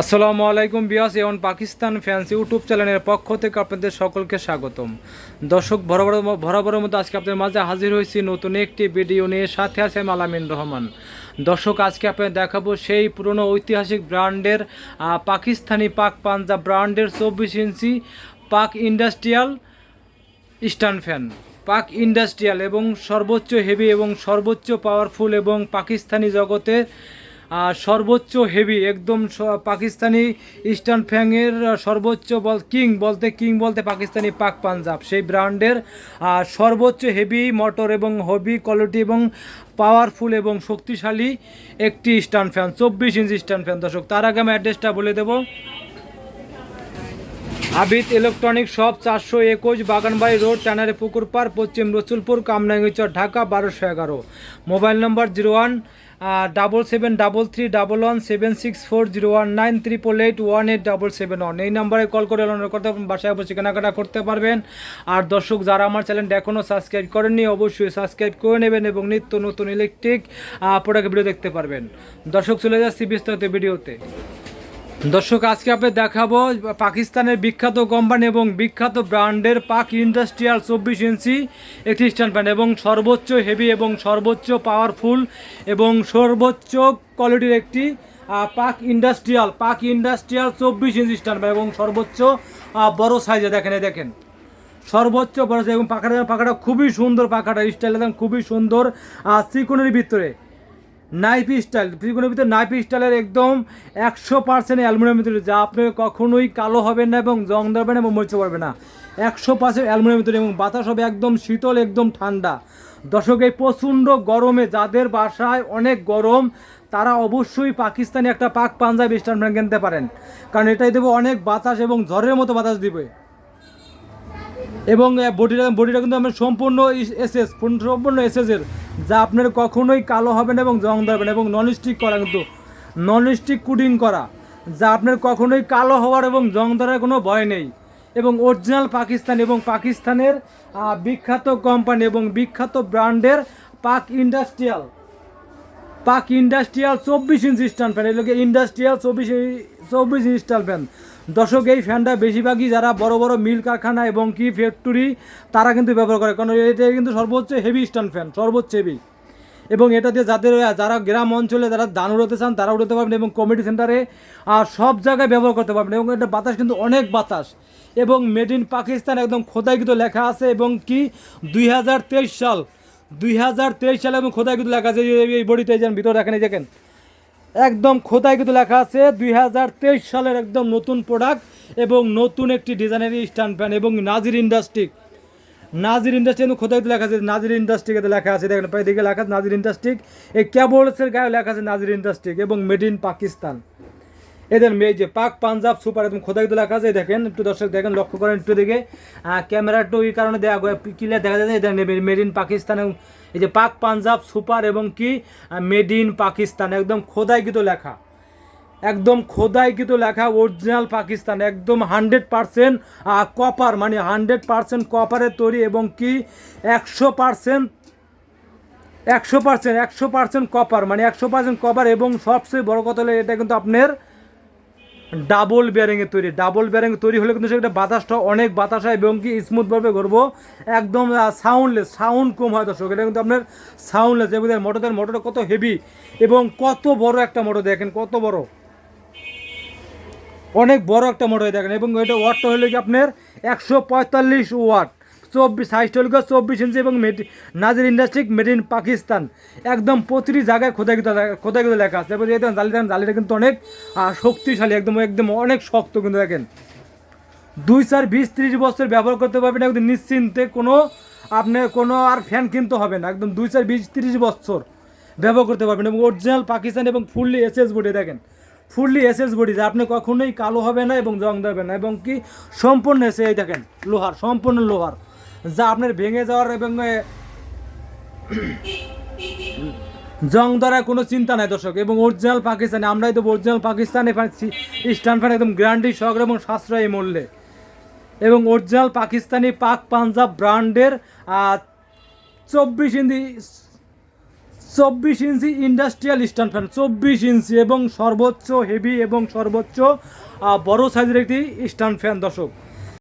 আসসালামু আলাইকুম বিয়াস A one Pakistan fans YouTube চ্যানেলের পক্ষ থেকে আপনাদের সকলকে স্বাগতম। দর্শক বরাবর বরাবরের মতো আজকে আপনাদের মাঝে হাজির হয়েছি নতুন একটি ভিডিও নিয়ে। সাথে আছে মালামিন রহমান। দর্শক, আজকে আপনাদের দেখাবো সেই পুরনো ঐতিহাসিক ব্র্যান্ডের পাকিস্তানি পাক পাঞ্জাব ব্র্যান্ডের চব্বিশ inch Pak industrial stand fan. Pak industrial এবং সর্বোচ্চ হেভি এবং সর্বোচ্চ পাওয়ারফুল এবং পাকিস্তানি জগতের সর্বোচ্চ হেভি একদম পাকিস্তানি ইস্টার্ন ফ্যাংয়ের সর্বোচ্চ বল কিং বলতে কিং বলতে পাকিস্তানি পাক পাঞ্জাব। সেই ব্র্যান্ডের আর সর্বোচ্চ হেভি মোটর এবং হবি কোয়ালিটি এবং পাওয়ারফুল এবং শক্তিশালী একটি স্ট্যান্ড ফ্যান চব্বিশ ইঞ্চি স্ট্যান্ড ফ্যান দর্শক, তার আগে আমি অ্যাড্রেসটা বলে দেবো। আবিদ ইলেকট্রনিক শপ চারশো একুশ বাগানবাড়ি রোড টানারে পুকুর পার পশ্চিম রসুলপুর কামরাঙ্গিচর ঢাকা, বারোশো এগারো। Mobile number zero one double seven double three double one seven six four zero one nine triple eight one eight double seven one. এই নাম্বারে কল করে অর্ডার করতে বাসায় বসে কেনাকাটা করতে পারবেন। আর দর্শক, যারা আমার চ্যানেলটা এখনও সাবস্ক্রাইব করেননি, অবশ্যই সাবস্ক্রাইব করে নেবেন এবং নিত্য নতুন ইলেকট্রিক প্রোডাক্ট ভিডিও দেখতে পারবেন। দর্শক, চলে যাচ্ছি বিস্তারিত ভিডিওতে। দর্শক, আজকে আপনি দেখাবো পাকিস্তানের বিখ্যাত কোম্পানি এবং বিখ্যাত ব্র্যান্ডের পাক ইন্ডাস্ট্রিয়াল চব্বিশ ইঞ্চি একটি স্ট্যান্ড ফ্যান এবং সর্বোচ্চ হেভি এবং সর্বোচ্চ পাওয়ারফুল এবং সর্বোচ্চ কোয়ালিটির একটি পাক ইন্ডাস্ট্রিয়াল পাক ইন্ডাস্ট্রিয়াল চব্বিশ ইঞ্চি স্ট্যান্ড ফ্যান এবং সর্বোচ্চ বড় সাইজে দেখেন, এই দেখেন। সর্বোচ্চ বড় সাইজ এবং পাখাটা পাখাটা খুবই সুন্দর পাখাটা স্টাইল খুবই সুন্দর আর ত্রিকোণের ভিতরে। নাইপি স্টাইল ত্রিকোণের ভিতরে নাইপি স্টাইলের একদম একশো পার্সেন্ট অ্যালুমিনিয়াম ভিতরে যা আপনি কখনোই কালো হবে না এবং জং ধরবে না এবং মরিচে পড়বে না। একশো পার্সেন্ট অ্যালুমিনিয়াম ভিতরে এবং বাতাস হবে একদম শীতল, একদম ঠান্ডা। দর্শক, এই প্রচণ্ড গরমে যাদের বাসায় অনেক গরম, তারা অবশ্যই পাকিস্তানি একটা পাক পাঞ্জাবি স্ট্যান্ড ফ্যান কিনতে পারেন। কারণ এটাই দেবে অনেক বাতাস এবং ঝড়ের মতো বাতাস দিবে। এবং বডিটা বডিটা কিন্তু আমার সম্পূর্ণ এসএস সম্পূর্ণ এসএসের যা আপনার কখনোই কালো হবে না এবং জং ধরবে না এবং নন স্টিক করা কিন্তু নন স্টিক কুডিং করা, যা আপনার কখনোই কালো হওয়ার এবং জং ধরার কোনো ভয় নেই। এবং অরিজিনাল পাকিস্তান এবং পাকিস্তানের বিখ্যাত কোম্পানি এবং বিখ্যাত ব্র্যান্ডের পাক ইন্ডাস্ট্রিয়াল পাক ইন্ডাস্ট্রিয়াল চব্বিশ ইঞ্চি স্ট্যান্ড ফ্যান। এগুলোকে ইন্ডাস্ট্রিয়াল চব্বিশ চব্বিশ ইঞ্চি স্ট্যান্ড ফ্যান। দর্শক, এই ফ্যানটা বেশিরভাগই যারা বড় বড় মিল কারখানা এবং কি ফ্যাক্টরি, তারা কিন্তু ব্যবহার করে। কারণ এটা কিন্তু সর্বোচ্চ হেভি স্ট্যান্ড ফ্যান, সর্বোচ্চ হেভি এবং এটা দিয়ে যাদের যারা গ্রাম অঞ্চলে যারা দান উড়াতে চান, তারা উড়াতে পারবেন এবং কমিটি সেন্টারে আর সব জায়গায় ব্যবহার করতে পারবেন। এবং এটা বাতাস কিন্তু অনেক বাতাস। এবং মেড ইন পাকিস্তান একদম খোদাইকৃত লেখা আছে এবং কি দুই হাজার তেইশ সাল দুই হাজার তেইশ সালে এবং খোদাই কিন্তু লেখা আছে, এই- বডিতে এই যে ভিতরে দেখেন, এই দেখেন। একদম খোদাই কিন্তু লেখা আছে, দুই হাজার তেইশ সালের একদম নতুন প্রোডাক্ট এবং নতুন একটি ডিজাইনের স্ট্যান্ড ফ্যান এবং নাজির ইন্ডাস্ট্রি নাজির ইন্ডাস্ট্রি কিন্তু খোদাই লেখা আছে, নাজির ইন্ডাস্ট্রিকে লেখা আছে। দেখেন প্রায় দিকে লেখা আছে, নাজির ইন্ডাস্ট্রি এই ক্যাবলসের গায়ে লেখা আছে নাজির ইন্ডাস্ট্রি এবং মেড ইন পাকিস্তান। এদের মেয়ে যে পাক পাঞ্জাব সুপার একদম খোদাই কিন্তু আছে এই দেখেন, একটু দর্শক দেখেন, লক্ষ্য করেন একটু দিকে ক্যামেরা একটু এই কারণে দেখা ক্লিয়ার দেখা যায় এদের মেড ইন পাকিস্তান এই যে পাক পাঞ্জাব সুপার এবং কি মেড ইন পাকিস্তান, একদম খোদাই খোদাইকৃত লেখা। একদম খোদাই খোদাইকৃত লেখা অরিজিনাল পাকিস্তান, একদম হান্ড্রেড পারসেন্ট কপার মানে হান্ড্রেড পারসেন্ট কপারের তৈরি এবং কি, একশো পারসেন্ট একশো পার্সেন্ট একশো পার্সেন্ট কপার মানে একশো পার্সেন্ট কপার এবং সবচেয়ে বড় কথা হলো এটা কিন্তু আপনার ডাবল ব্যারিংয়ে তৈরি, ডাবল ব্যারিং তৈরি হলে কিন্তু সেটা বাতাসটা অনেক বাতাস হয় এবং কি স্মুথভাবে ঘুরবো। একদম সাউন্ডলেস সাউন্ড কম হয় দর্শক, এটা কিন্তু আপনার সাউন্ডলেস এবং মোটরদের মোটরটা কত হেভি এবং কত বড় একটা মোটর দেখেন, কত বড়। অনেক বড় একটা মোটর দেখেন এবং এটা ওয়াটটা হলে কি আপনার একশো পঁয়তাল্লিশ ওয়াট চব্বিশ সাইজটা হলো গিয়ে চব্বিশ ইঞ্চি এবং made Nazir industry made in Pakistan. একদম প্রতিটি জায়গায় খোদাইকৃত খোদাইকৃত লেখা আছে। এবং দেখেন, জালি দেখেন, জালিটা কিন্তু অনেক শক্তিশালী, একদম একদম অনেক শক্ত কিন্তু দেখেন। দুই চার বিশ ত্রিশ বছর ব্যবহার করতে পারবেন, একদম নিশ্চিন্তে কোনো আপনার কোনো আর ফ্যান কিনতে হবে না। একদম দুই চার বিশ ত্রিশ বছর ব্যবহার করতে পারবেন। এবং অরিজিনাল পাকিস্তান এবং ফুললি এসএস বডি দেখেন। ফুললি এসএস বডি যা আপনি কখনোই কালো হবে না এবং জং দেবে না। এবং কি সম্পূর্ণ এসে এই দেখেন, লোহার, সম্পূর্ণ লোহার। যা আপনার ভেঙে যাওয়ার এবং জং দ্বারা কোনো চিন্তা নাই দর্শক। এবং অরিজিনাল পাকিস্তানি, আমরাই তো অরিজিনাল পাকিস্তানে স্ট্যান্ড ফ্যান একদম গ্যারান্টি সহকারে এবং সাশ্রয়ী মূল্যে। এবং অরিজিনাল পাকিস্তানি পাক পাঞ্জাব ব্র্যান্ডের চব্বিশ ইঞ্চি চব্বিশ ইঞ্চি ইন্ডাস্ট্রিয়াল স্ট্যান্ড ফ্যান চব্বিশ ইঞ্চি এবং সর্বোচ্চ হেভি এবং সর্বোচ্চ বড় সাইজের একটি স্ট্যান্ড ফ্যান দর্শক।